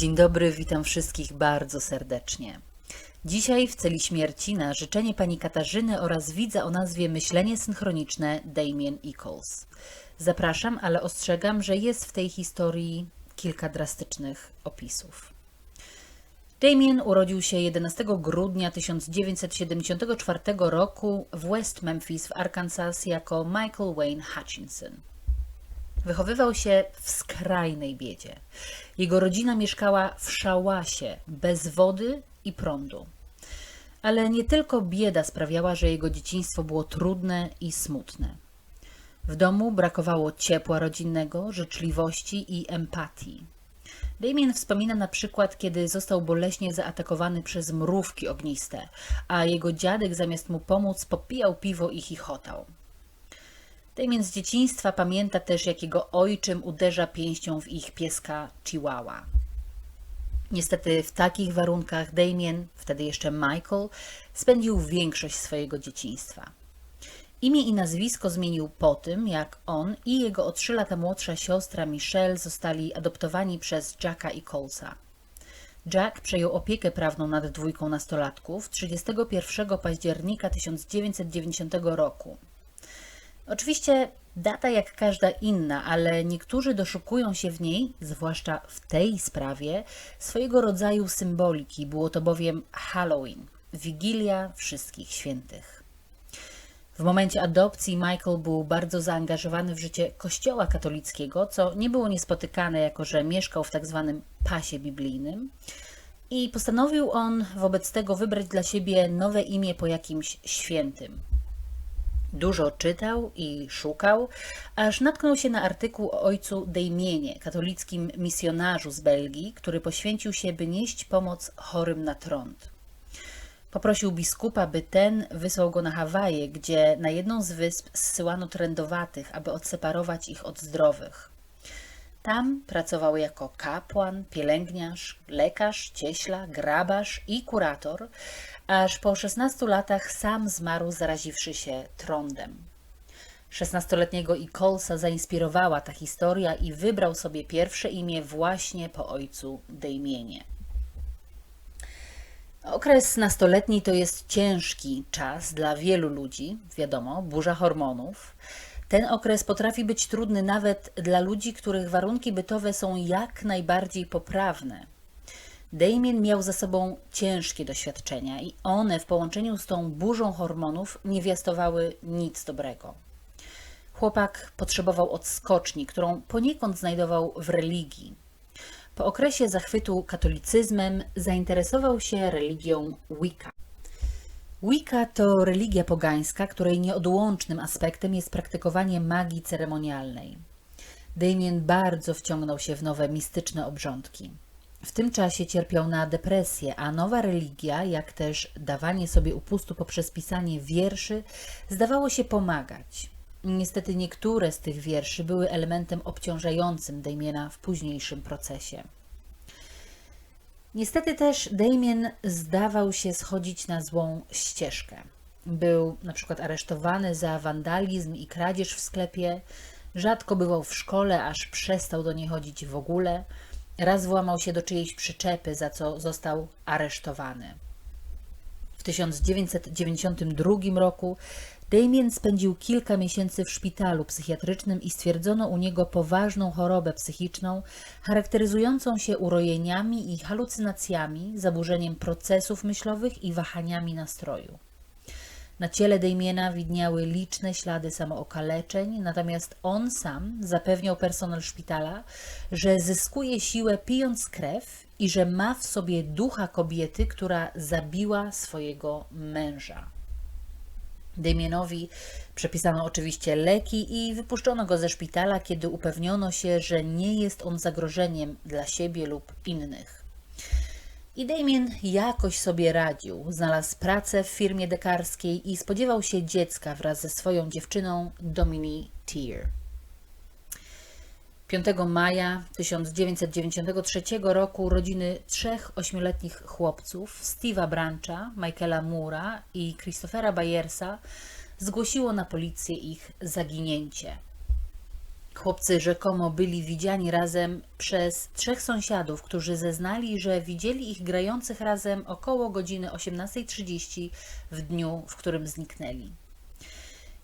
Dzień dobry, witam wszystkich bardzo serdecznie. Dzisiaj w celi śmierci na życzenie pani Katarzyny oraz widza o nazwie Myślenie synchroniczne Damien Eccles. Zapraszam, ale ostrzegam, że jest w tej historii kilka drastycznych opisów. Damien urodził się 11 grudnia 1974 roku w West Memphis w Arkansas jako Michael Wayne Hutchinson. Wychowywał się w skrajnej biedzie. Jego rodzina mieszkała w szałasie, bez wody i prądu. Ale nie tylko bieda sprawiała, że jego dzieciństwo było trudne i smutne. W domu brakowało ciepła rodzinnego, życzliwości i empatii. Damien wspomina na przykład, kiedy został boleśnie zaatakowany przez mrówki ogniste, a jego dziadek zamiast mu pomóc popijał piwo i chichotał. Damien z dzieciństwa pamięta też, jak jego ojczym uderza pięścią w ich pieska Chihuahua. Niestety w takich warunkach Damien, wtedy jeszcze Michael, spędził większość swojego dzieciństwa. Imię i nazwisko zmienił po tym, jak on i jego o trzy lata młodsza siostra Michelle zostali adoptowani przez Jacka i Colesa. Jack przejął opiekę prawną nad dwójką nastolatków 31 października 1990 roku. Oczywiście data jak każda inna, ale niektórzy doszukują się w niej, zwłaszcza w tej sprawie, swojego rodzaju symboliki. Było to bowiem Halloween, Wigilia Wszystkich Świętych. W momencie adopcji Michael był bardzo zaangażowany w życie Kościoła katolickiego, co nie było niespotykane, jako że mieszkał w tak zwanym pasie biblijnym. I postanowił on wobec tego wybrać dla siebie nowe imię po jakimś świętym. Dużo czytał i szukał, aż natknął się na artykuł o ojcu Dejmienie, katolickim misjonarzu z Belgii, który poświęcił się, by nieść pomoc chorym na trąd. Poprosił biskupa, by ten wysłał go na Hawaje, gdzie na jedną z wysp zsyłano trędowatych, aby odseparować ich od zdrowych. Tam pracował jako kapłan, pielęgniarz, lekarz, cieśla, grabarz i kurator, aż po 16 latach sam zmarł zaraziwszy się trądem. 16-letniego Icolsa zainspirowała ta historia i wybrał sobie pierwsze imię właśnie po ojcu Dejmienie. Okres nastoletni to jest ciężki czas dla wielu ludzi, wiadomo, burza hormonów. Ten okres potrafi być trudny nawet dla ludzi, których warunki bytowe są jak najbardziej poprawne. Damien miał za sobą ciężkie doświadczenia i one w połączeniu z tą burzą hormonów nie wiastowały nic dobrego. Chłopak potrzebował odskoczni, którą poniekąd znajdował w religii. Po okresie zachwytu katolicyzmem zainteresował się religią Wicca. Wicca to religia pogańska, której nieodłącznym aspektem jest praktykowanie magii ceremonialnej. Damien bardzo wciągnął się w nowe mistyczne obrządki. W tym czasie cierpiał na depresję, a nowa religia, jak też dawanie sobie upustu poprzez pisanie wierszy, zdawało się pomagać. Niestety niektóre z tych wierszy były elementem obciążającym Damiena w późniejszym procesie. Niestety też Damien zdawał się schodzić na złą ścieżkę. Był na przykład aresztowany za wandalizm i kradzież w sklepie, rzadko bywał w szkole, aż przestał do niej chodzić w ogóle. Raz włamał się do czyjejś przyczepy, za co został aresztowany. W 1992 roku Damien spędził kilka miesięcy w szpitalu psychiatrycznym i stwierdzono u niego poważną chorobę psychiczną, charakteryzującą się urojeniami i halucynacjami, zaburzeniem procesów myślowych i wahaniami nastroju. Na ciele Damiena widniały liczne ślady samookaleczeń, natomiast on sam zapewniał personel szpitala, że zyskuje siłę pijąc krew i że ma w sobie ducha kobiety, która zabiła swojego męża. Damienowi przepisano oczywiście leki i wypuszczono go ze szpitala, kiedy upewniono się, że nie jest on zagrożeniem dla siebie lub innych. I Damien jakoś sobie radził. Znalazł pracę w firmie dekarskiej i spodziewał się dziecka wraz ze swoją dziewczyną Domini Tier. 5 maja 1993 roku rodziny trzech ośmioletnich chłopców, Steve'a Brancha, Michaela Mura i Christophera Bayersa, zgłosiło na policję ich zaginięcie. Chłopcy rzekomo byli widziani razem przez trzech sąsiadów, którzy zeznali, że widzieli ich grających razem około godziny 18.30 w dniu, w którym zniknęli.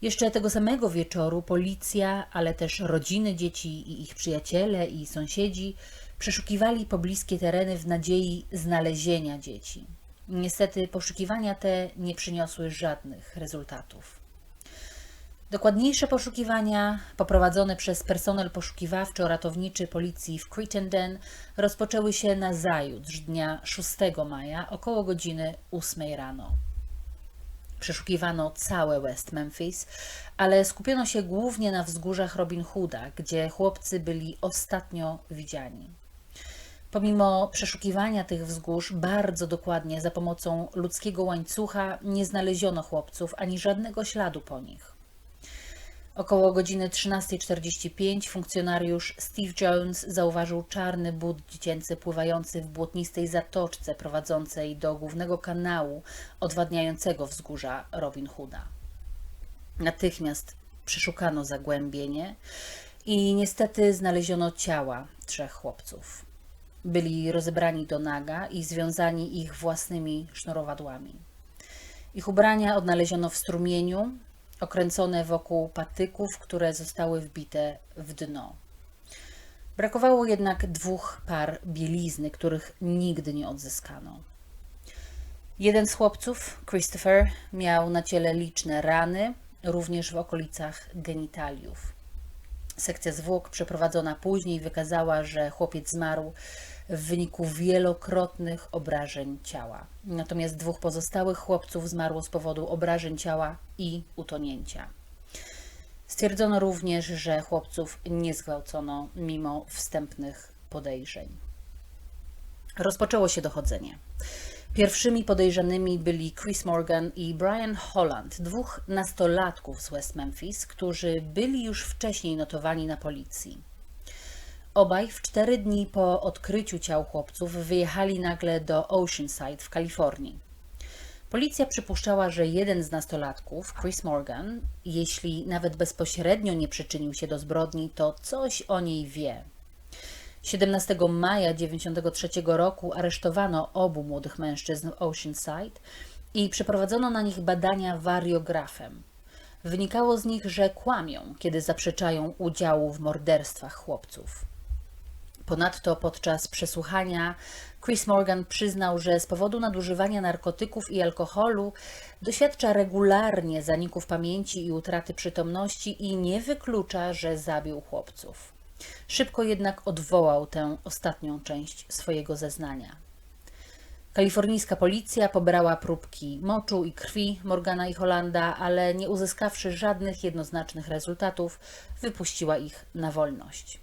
Jeszcze tego samego wieczoru policja, ale też rodziny dzieci i ich przyjaciele i sąsiedzi przeszukiwali pobliskie tereny w nadziei znalezienia dzieci. Niestety poszukiwania te nie przyniosły żadnych rezultatów. Dokładniejsze poszukiwania, poprowadzone przez personel poszukiwawczo-ratowniczy policji w Crittenden, rozpoczęły się na zajutrz, dnia 6 maja, około godziny 8 rano. Przeszukiwano całe West Memphis, ale skupiono się głównie na wzgórzach Robin Hooda, gdzie chłopcy byli ostatnio widziani. Pomimo przeszukiwania tych wzgórz bardzo dokładnie za pomocą ludzkiego łańcucha nie znaleziono chłopców ani żadnego śladu po nich. Około godziny 13.45 funkcjonariusz Steve Jones zauważył czarny but dziecięcy pływający w błotnistej zatoczce prowadzącej do głównego kanału odwadniającego wzgórza Robin Hooda. Natychmiast przeszukano zagłębienie i niestety znaleziono ciała trzech chłopców. Byli rozebrani do naga i związani ich własnymi sznurowadłami. Ich ubrania odnaleziono w strumieniu, okręcone wokół patyków, które zostały wbite w dno. Brakowało jednak dwóch par bielizny, których nigdy nie odzyskano. Jeden z chłopców, Christopher, miał na ciele liczne rany, również w okolicach genitaliów. Sekcja zwłok przeprowadzona później wykazała, że chłopiec zmarł w wyniku wielokrotnych obrażeń ciała. Natomiast dwóch pozostałych chłopców zmarło z powodu obrażeń ciała i utonięcia. Stwierdzono również, że chłopców nie zgwałcono mimo wstępnych podejrzeń. Rozpoczęło się dochodzenie. Pierwszymi podejrzanymi byli Chris Morgan i Brian Holland, dwóch nastolatków z West Memphis, którzy byli już wcześniej notowani na policji. Obaj w cztery dni po odkryciu ciał chłopców wyjechali nagle do Oceanside w Kalifornii. Policja przypuszczała, że jeden z nastolatków, Chris Morgan, jeśli nawet bezpośrednio nie przyczynił się do zbrodni, to coś o niej wie. 17 maja 1993 roku aresztowano obu młodych mężczyzn w Oceanside i przeprowadzono na nich badania wariografem. Wynikało z nich, że kłamią, kiedy zaprzeczają udziału w morderstwach chłopców. Ponadto podczas przesłuchania Chris Morgan przyznał, że z powodu nadużywania narkotyków i alkoholu doświadcza regularnie zaników pamięci i utraty przytomności i nie wyklucza, że zabił chłopców. Szybko jednak odwołał tę ostatnią część swojego zeznania. Kalifornijska policja pobrała próbki moczu i krwi Morgana i Holanda, ale nie uzyskawszy żadnych jednoznacznych rezultatów, wypuściła ich na wolność.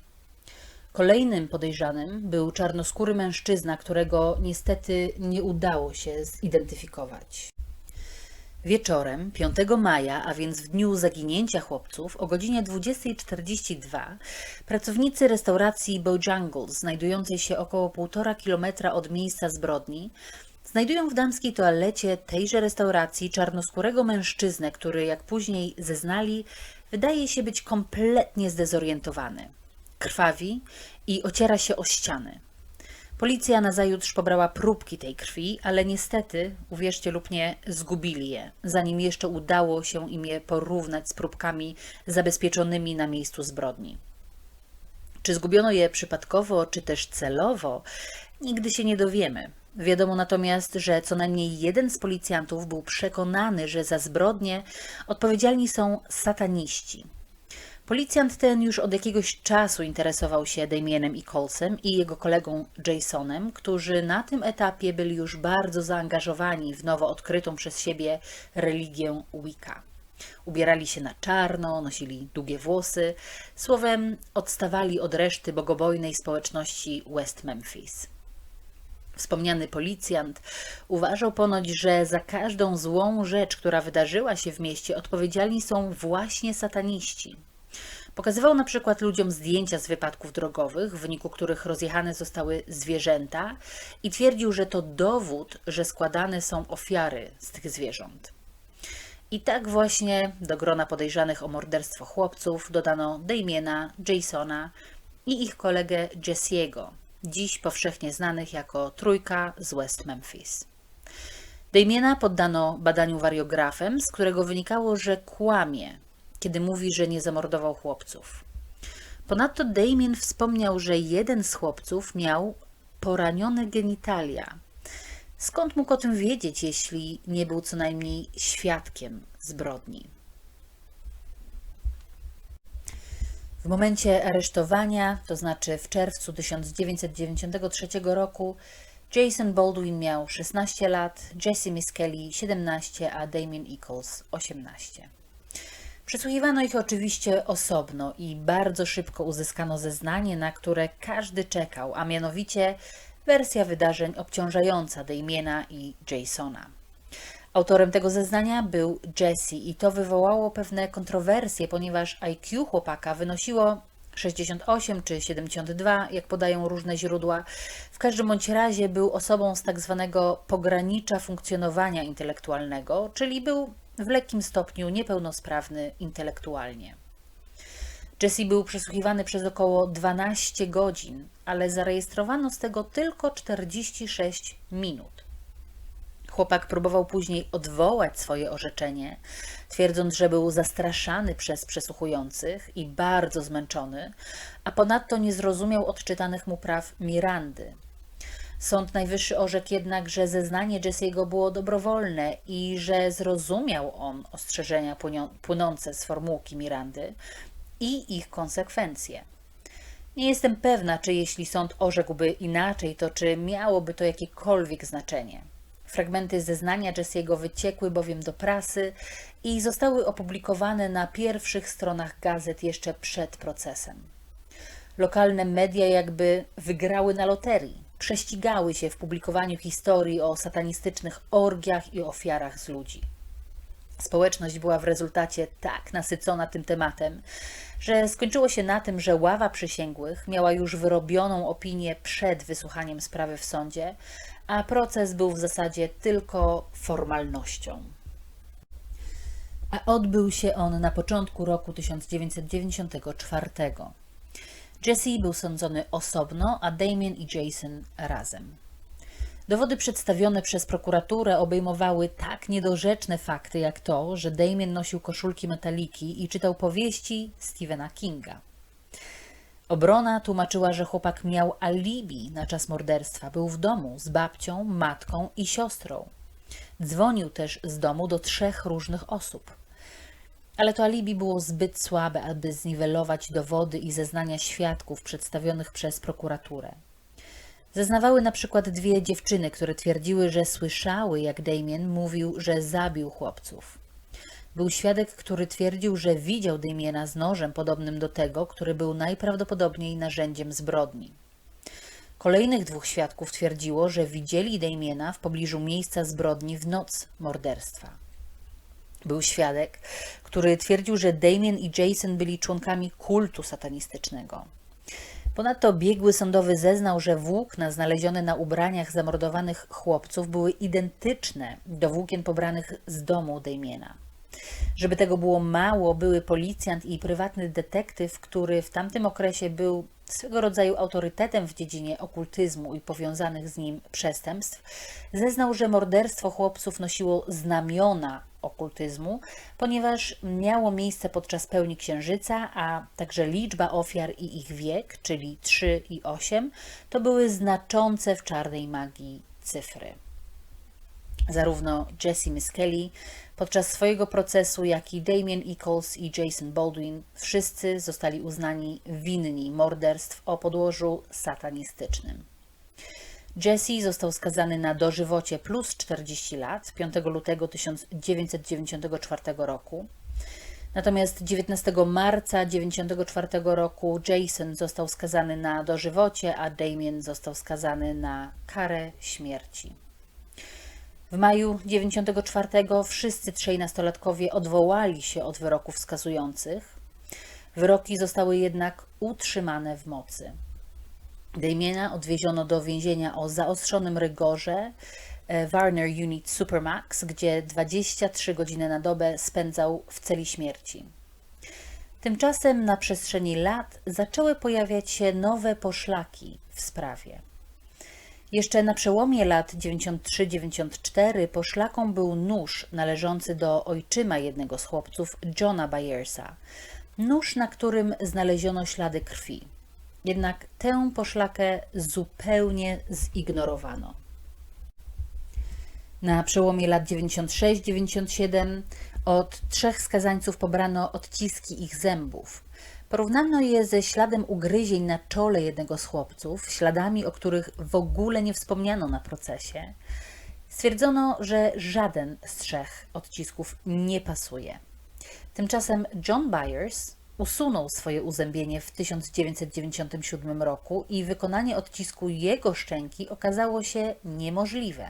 Kolejnym podejrzanym był czarnoskóry mężczyzna, którego niestety nie udało się zidentyfikować. Wieczorem 5 maja, a więc w dniu zaginięcia chłopców, o godzinie 20.42, pracownicy restauracji Bojangles, znajdującej się około 1,5 kilometra od miejsca zbrodni, znajdują w damskiej toalecie tejże restauracji czarnoskórego mężczyznę, który, jak później zeznali, wydaje się być kompletnie zdezorientowany krwawi i ociera się o ściany. Policja nazajutrz pobrała próbki tej krwi, ale niestety, uwierzcie lub nie, zgubili je, zanim jeszcze udało się im je porównać z próbkami zabezpieczonymi na miejscu zbrodni. Czy zgubiono je przypadkowo, czy też celowo, nigdy się nie dowiemy. Wiadomo natomiast, że co najmniej jeden z policjantów był przekonany, że za zbrodnie odpowiedzialni są sataniści. Policjant ten już od jakiegoś czasu interesował się Damienem i Colsem i jego kolegą Jasonem, którzy na tym etapie byli już bardzo zaangażowani w nowo odkrytą przez siebie religię Wicca. Ubierali się na czarno, nosili długie włosy, słowem odstawali od reszty bogobojnej społeczności West Memphis. Wspomniany policjant uważał ponoć, że za każdą złą rzecz, która wydarzyła się w mieście, odpowiedzialni są właśnie sataniści. Pokazywał na przykład ludziom zdjęcia z wypadków drogowych, w wyniku których rozjechane zostały zwierzęta i twierdził, że to dowód, że składane są ofiary z tych zwierząt. I tak właśnie do grona podejrzanych o morderstwo chłopców dodano Damiena, Jasona i ich kolegę Jesse'ego, dziś powszechnie znanych jako Trójka z West Memphis. Damiena poddano badaniu wariografem, z którego wynikało, że kłamie, kiedy mówi, że nie zamordował chłopców. Ponadto Damien wspomniał, że jeden z chłopców miał poranione genitalia. Skąd mógł o tym wiedzieć, jeśli nie był co najmniej świadkiem zbrodni? W momencie aresztowania, to znaczy w czerwcu 1993 roku, Jason Baldwin miał 16 lat, Jesse Miss Kelly 17, a Damien Eccles 18. Przesłuchiwano ich oczywiście osobno i bardzo szybko uzyskano zeznanie, na które każdy czekał, a mianowicie wersja wydarzeń obciążająca Damiena i Jasona. Autorem tego zeznania był Jesse i to wywołało pewne kontrowersje, ponieważ IQ chłopaka wynosiło 68 czy 72, jak podają różne źródła. W każdym bądź razie był osobą z tak zwanego pogranicza funkcjonowania intelektualnego, czyli był w lekkim stopniu niepełnosprawny intelektualnie. Jesse był przesłuchiwany przez około 12 godzin, ale zarejestrowano z tego tylko 46 minut. Chłopak próbował później odwołać swoje orzeczenie, twierdząc, że był zastraszany przez przesłuchujących i bardzo zmęczony, a ponadto nie zrozumiał odczytanych mu praw Mirandy. Sąd Najwyższy orzekł jednak, że zeznanie Jesse'ego było dobrowolne i że zrozumiał on ostrzeżenia płynące z formułki Mirandy i ich konsekwencje. Nie jestem pewna, czy jeśli sąd orzekłby inaczej, to czy miałoby to jakiekolwiek znaczenie. Fragmenty zeznania Jesse'ego wyciekły bowiem do prasy i zostały opublikowane na pierwszych stronach gazet jeszcze przed procesem. Lokalne media jakby wygrały na loterii, prześcigały się w publikowaniu historii o satanistycznych orgiach i ofiarach z ludzi. Społeczność była w rezultacie tak nasycona tym tematem, że skończyło się na tym, że ława przysięgłych miała już wyrobioną opinię przed wysłuchaniem sprawy w sądzie, a proces był w zasadzie tylko formalnością. A odbył się on na początku roku 1994. Jesse był sądzony osobno, a Damien i Jason razem. Dowody przedstawione przez prokuraturę obejmowały tak niedorzeczne fakty jak to, że Damien nosił koszulki metaliki i czytał powieści Stephena Kinga. Obrona tłumaczyła, że chłopak miał alibi na czas morderstwa. Był w domu z babcią, matką i siostrą. Dzwonił też z domu do trzech różnych osób. Ale to alibi było zbyt słabe, aby zniwelować dowody i zeznania świadków przedstawionych przez prokuraturę. Zeznawały na przykład dwie dziewczyny, które twierdziły, że słyszały, jak Damien mówił, że zabił chłopców. Był świadek, który twierdził, że widział Damiena z nożem podobnym do tego, który był najprawdopodobniej narzędziem zbrodni. Kolejnych dwóch świadków twierdziło, że widzieli Damiena w pobliżu miejsca zbrodni w noc morderstwa. Był świadek, który twierdził, że Damien i Jason byli członkami kultu satanistycznego. Ponadto biegły sądowy zeznał, że włókna znalezione na ubraniach zamordowanych chłopców były identyczne do włókien pobranych z domu Damiena. Żeby tego było mało, były policjant i prywatny detektyw, który w tamtym okresie był swego rodzaju autorytetem w dziedzinie okultyzmu i powiązanych z nim przestępstw, zeznał, że morderstwo chłopców nosiło znamiona okultyzmu, ponieważ miało miejsce podczas pełni księżyca, a także liczba ofiar i ich wiek, czyli 3 i 8, to były znaczące w czarnej magii cyfry. Zarówno Jesse Miss Kelly podczas swojego procesu, jak i Damien Eccles i Jason Baldwin wszyscy zostali uznani winni morderstw o podłożu satanistycznym. Jesse został skazany na dożywocie plus 40 lat 5 lutego 1994 roku. Natomiast 19 marca 1994 roku Jason został skazany na dożywocie, a Damien został skazany na karę śmierci. W maju 94 wszyscy trzej nastolatkowie odwołali się od wyroków skazujących. Wyroki zostały jednak utrzymane w mocy. Damiena odwieziono do więzienia o zaostrzonym rygorze, e, Warner Unit Supermax, gdzie 23 godziny na dobę spędzał w celi śmierci. Tymczasem na przestrzeni lat zaczęły pojawiać się nowe poszlaki w sprawie. Jeszcze na przełomie lat 93-94 poszlaką był nóż należący do ojczyma jednego z chłopców, Johna Byersa. Nóż, na którym znaleziono ślady krwi. Jednak tę poszlakę zupełnie zignorowano. Na przełomie lat 96-97 od trzech skazańców pobrano odciski ich zębów. Porównano je ze śladem ugryzień na czole jednego z chłopców, śladami, o których w ogóle nie wspomniano na procesie. Stwierdzono, że żaden z trzech odcisków nie pasuje. Tymczasem John Byers usunął swoje uzębienie w 1997 roku i wykonanie odcisku jego szczęki okazało się niemożliwe.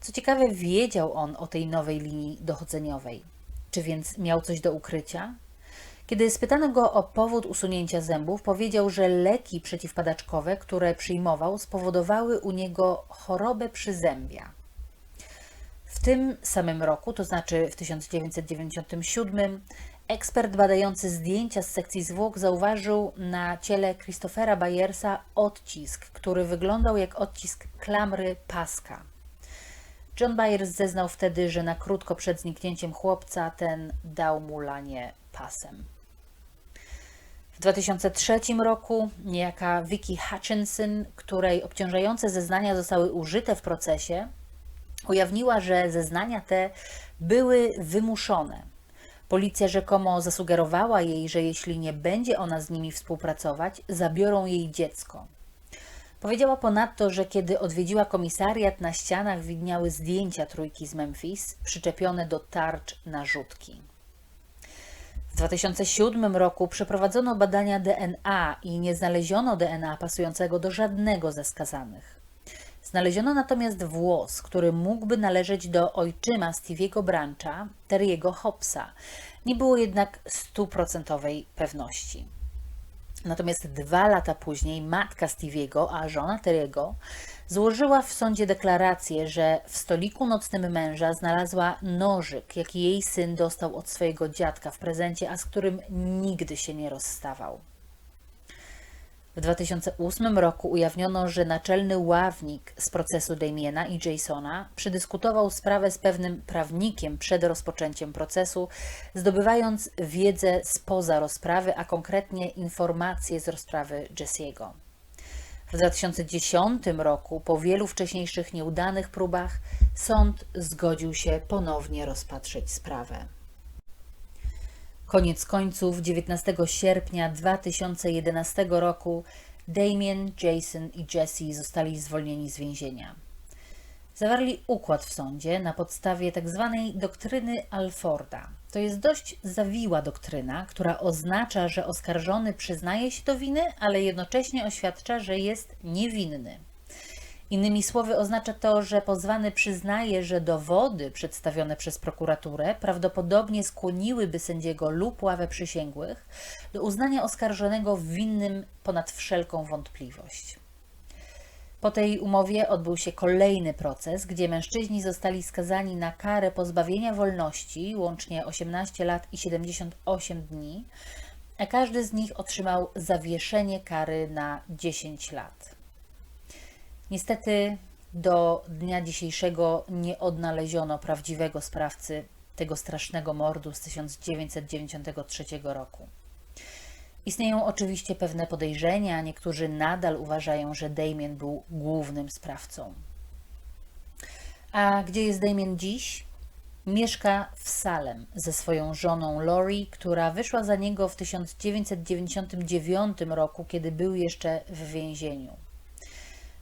Co ciekawe, wiedział on o tej nowej linii dochodzeniowej. Czy więc miał coś do ukrycia? Kiedy spytano go o powód usunięcia zębów, powiedział, że leki przeciwpadaczkowe, które przyjmował, spowodowały u niego chorobę przyzębia. W tym samym roku, to znaczy w 1997, ekspert badający zdjęcia z sekcji zwłok zauważył na ciele Christophera Bayersa odcisk, który wyglądał jak odcisk klamry paska. John Byers zeznał wtedy, że na krótko przed zniknięciem chłopca ten dał mu lanie pasem. W 2003 roku niejaka Vicky Hutchinson, której obciążające zeznania zostały użyte w procesie, ujawniła, że zeznania te były wymuszone. Policja rzekomo zasugerowała jej, że jeśli nie będzie ona z nimi współpracować, zabiorą jej dziecko. Powiedziała ponadto, że kiedy odwiedziła komisariat, na ścianach widniały zdjęcia trójki z Memphis przyczepione do tarcz narzutki. W 2007 roku przeprowadzono badania DNA i nie znaleziono DNA pasującego do żadnego ze skazanych. Znaleziono natomiast włos, który mógłby należeć do ojczyma Stevie'ego Brancha, Terry'ego Hopsa. Nie było jednak stuprocentowej pewności. Natomiast dwa lata później matka Stevie'ego, a żona Terry'ego, złożyła w sądzie deklarację, że w stoliku nocnym męża znalazła nożyk, jaki jej syn dostał od swojego dziadka w prezencie, a z którym nigdy się nie rozstawał. W 2008 roku ujawniono, że naczelny ławnik z procesu Damiena i Jasona przedyskutował sprawę z pewnym prawnikiem przed rozpoczęciem procesu, zdobywając wiedzę spoza rozprawy, a konkretnie informacje z rozprawy Jesse'ego. W 2010 roku, po wielu wcześniejszych nieudanych próbach, sąd zgodził się ponownie rozpatrzeć sprawę. Koniec końców 19 sierpnia 2011 roku Damien, Jason i Jesse zostali zwolnieni z więzienia. Zawarli układ w sądzie na podstawie tzw. Tak doktryny Alforda. To jest dość zawiła doktryna, która oznacza, że oskarżony przyznaje się do winy, ale jednocześnie oświadcza, że jest niewinny. Innymi słowy, oznacza to, że pozwany przyznaje, że dowody przedstawione przez prokuraturę prawdopodobnie skłoniłyby sędziego lub ławę przysięgłych do uznania oskarżonego winnym ponad wszelką wątpliwość. Po tej umowie odbył się kolejny proces, gdzie mężczyźni zostali skazani na karę pozbawienia wolności, łącznie 18 lat i 78 dni, a każdy z nich otrzymał zawieszenie kary na 10 lat. Niestety do dnia dzisiejszego nie odnaleziono prawdziwego sprawcy tego strasznego mordu z 1993 roku. Istnieją oczywiście pewne podejrzenia, niektórzy nadal uważają, że Damien był głównym sprawcą. A gdzie jest Damien dziś? Mieszka w Salem ze swoją żoną Lori, która wyszła za niego w 1999 roku, kiedy był jeszcze w więzieniu.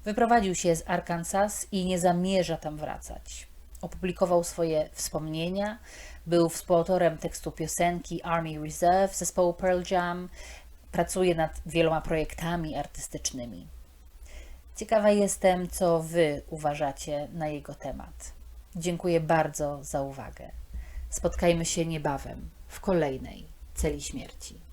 Wyprowadził się z Arkansas i nie zamierza tam wracać. Opublikował swoje wspomnienia, był współautorem tekstu piosenki Army Reserve zespołu Pearl Jam, pracuje nad wieloma projektami artystycznymi. Ciekawa jestem, co Wy uważacie na jego temat. Dziękuję bardzo za uwagę. Spotkajmy się niebawem w kolejnej celi śmierci.